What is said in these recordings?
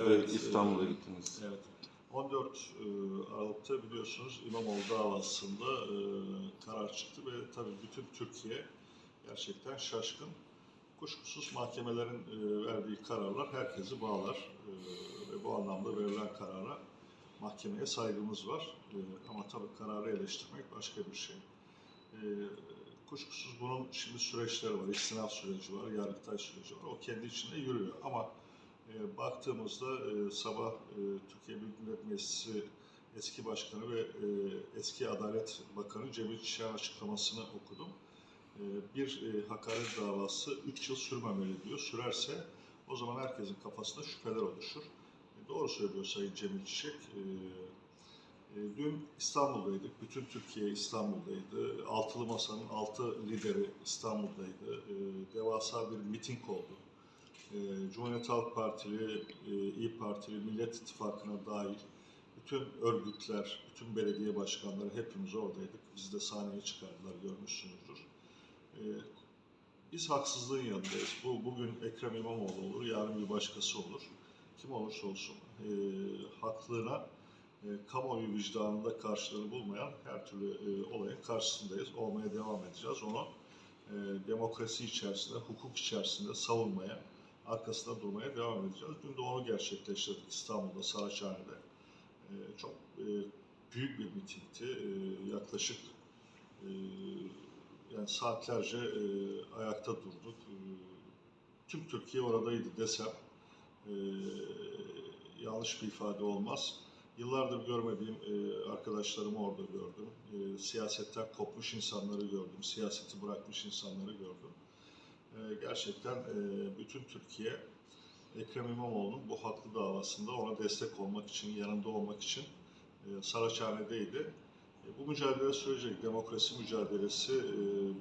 Evet, İstanbul'a gittiniz. Evet. 14 e, Aralık'ta biliyorsunuz İmamoğlu davasında e, karar çıktı ve tabii bütün Türkiye gerçekten şaşkın. Kuşkusuz mahkemelerin e, verdiği kararlar herkesi bağlar ve bu anlamda verilen karara mahkemeye saygımız var. Ama tabii kararı eleştirmek başka bir şey. Kuşkusuz bunun şimdi süreçleri var, istinaf süreci var, yargıtay süreci var. O kendi içinde yürüyor ama e, baktığımızda e, sabah e, Türkiye Büyük Millet Meclisi eski başkanı ve e, eski Adalet Bakanı Cemil Çiçek'in açıklamasını okudum. E, bir e, hakaret davası 3 yıl sürmemeli diyor. Sürerse o zaman herkesin kafasında şüpheler oluşur. E, doğru söylüyor Sayın Cemil Çiçek. E, e, dün İstanbul'daydık. Bütün Türkiye İstanbul'daydı. Altılı Masa'nın altı lideri İstanbul'daydı. Devasa bir miting oldu. E, Cumhuriyet Halk Partili, e, İyi Partili, Millet İttifakı'na dahil bütün örgütler, bütün belediye başkanları hepimiz oradaydık. Bizi de sahneye çıkardılar, görmüşsünüzdür. E, biz haksızlığın yanındayız. Bu bugün Ekrem İmamoğlu olur, yarın bir başkası olur. Kim olursa olsun e, haklılığına e, kamuoyu vicdanında karşılığını bulmayan her türlü e, olayın karşısındayız. Olmaya devam edeceğiz. Onu e, demokrasi içerisinde, hukuk içerisinde savunmaya, arkasında durmaya devam edeceğiz. Dün de onu gerçekleştirdik İstanbul'da, Saraçhane'de. E, çok e, büyük bir mitingti. E, yaklaşık e, yani saatlerce e, ayakta durduk. E, tüm Türkiye oradaydı desem e, yanlış bir ifade olmaz. Yıllardır görmediğim e, arkadaşlarımı orada gördüm. E, siyasetten kopmuş insanları gördüm. Siyaseti bırakmış insanları gördüm. E, gerçekten e, bütün Türkiye Ekrem İmamoğlu'nun bu haklı davasında ona destek olmak için, yanında olmak için e, Saraçhane'deydi. E, bu mücadele sürecek. Demokrasi mücadelesi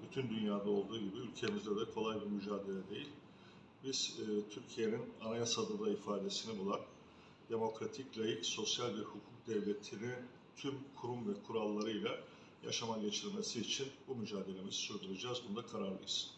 bütün dünyada olduğu gibi ülkemizde de kolay bir mücadele değil. Biz Türkiye'nin anayasada da ifadesini bulan demokratik, layık, sosyal bir hukuk devletini tüm kurum ve kurallarıyla yaşama geçirmesi için bu mücadelemizi sürdüreceğiz. Bunda kararlıyız.